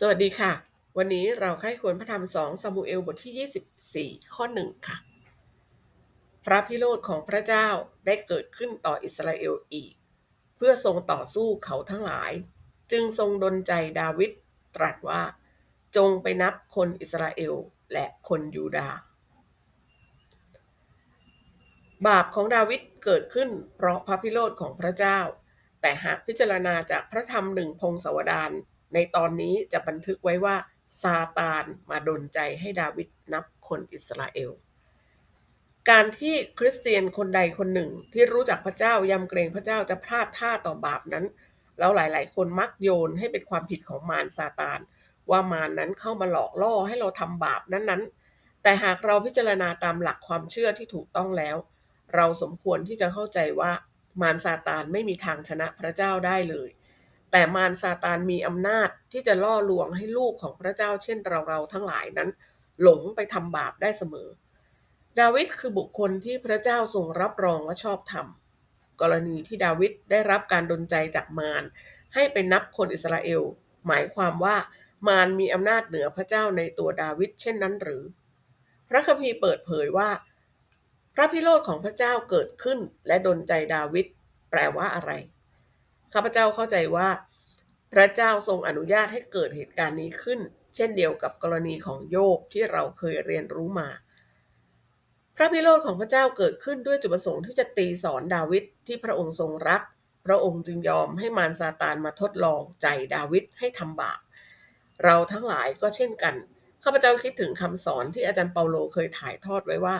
สวัสดีค่ะ วันนี้เราใคร่ควรพระธรรมสองซามูเอลบทที่ 24 ข้อหนึ่งค่ะ พระพิโรธของพระเจ้าได้เกิดขึ้นต่ออิสราเอลอีก เพื่อทรงต่อสู้เขาทั้งหลาย จึงทรงดลใจดาวิดตรัสว่า จงไปนับคนอิสราเอลและคนยูดาห์บาปของดาวิดเกิดขึ้นเพราะพระพิโรธของพระเจ้า แต่หากพิจารณาจากพระธรรมหนึ่งพงศาวดาร ในตอนนี้จะบันทึกไว้ว่าซาตานมาดนใจให้ดาวิดนับคนอิสราเอล การที่คริสเตียนคนใดคนหนึ่งที่รู้จักพระเจ้ายำเกรงพระเจ้าจะพลาดท่าต่อบาปนั้น แล้วหลาย ๆ คนมักโยนให้เป็นความผิดของมารซาตาน ว่ามารนั้นเข้ามาหลอกล่อให้เราทำบาปนั้น ๆ แต่หากเราพิจารณาตามหลักความเชื่อที่ถูกต้องแล้ว เราสมควรที่จะเข้าใจว่ามารซาตานไม่มีทางชนะพระเจ้าได้เลย แต่มารซาตานมีอำนาจที่จะล่อลวงให้ลูกของพระเจ้าเช่นเราเราทั้งหลายนั้น หลงไปทำบาปได้เสมอ ดาวิดคือบุคคลที่พระเจ้าทรงรับรองว่าชอบธรรมกรณีที่ดาวิดได้รับการดลใจจากมารให้ไปนับคนอิสราเอล หมายความว่ามารมีอำนาจเหนือพระเจ้าในตัวดาวิดเช่นนั้นหรือ พระคัมภีร์เปิดเผยว่า พระพิโรธของพระเจ้าเกิดขึ้นและดลใจดาวิดแปลว่าอะไร ข้าพเจ้าเข้าใจว่า พระเจ้าทรงอนุญาตให้เกิดเหตุการณ์นี้ขึ้น เช่นเดียวกับกรณีของโยบที่เราเคยเรียนรู้มา พระพิโรธของพระเจ้าเกิดขึ้นด้วยจุดประสงค์ที่จะตีสอนดาวิดที่พระองค์ทรงรัก พระองค์จึงยอมให้มารซาตานมาทดลองใจดาวิดให้ทำบาปเราทั้งหลายก็เช่นกันข้าพเจ้าคิดถึงคำสอนที่อาจารย์เปาโลเคยถ่ายทอดไว้ว่า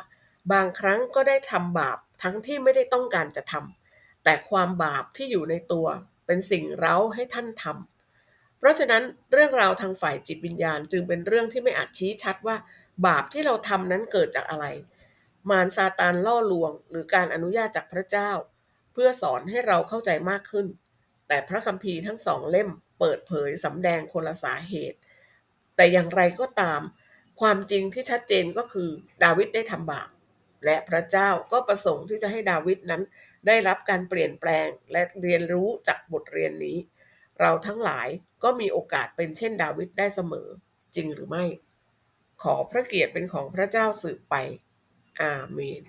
บางครั้งก็ได้ทำบาปทั้งที่ไม่ได้ต้องการจะทำ แต่ความบาปที่อยู่ในตัวเป็นสิ่งเร้าให้ท่านทำเพราะฉะนั้นเรื่องราวทางฝ่ายจิตวิญญาณ จึงเป็นเรื่องที่ไม่อาจชี้ชัดว่า บาปที่เราทำนั้นเกิดจากอะไร มารซาตานล่อลวง หรือการอนุญาตจากพระเจ้า เพื่อสอนให้เราเข้าใจมากขึ้น แต่พระคัมภีร์ทั้งสองเล่มเปิดเผยสำแดงคนละสาเหตุ แต่อย่างไรก็ตาม ความจริงที่ชัดเจนก็คือดาวิดได้ทำบาปและพระเจ้าก็ประสงค์ที่จะให้ดาวิดนั้น ได้รับการเปลี่ยนแปลงและเรียนรู้จากบทเรียนนี้ เราทั้งหลายก็มีโอกาสเป็นเช่นดาวิดได้เสมอ จริงหรือไม่ ขอพระเกียรติเป็นของพระเจ้าสืบไป อาเมน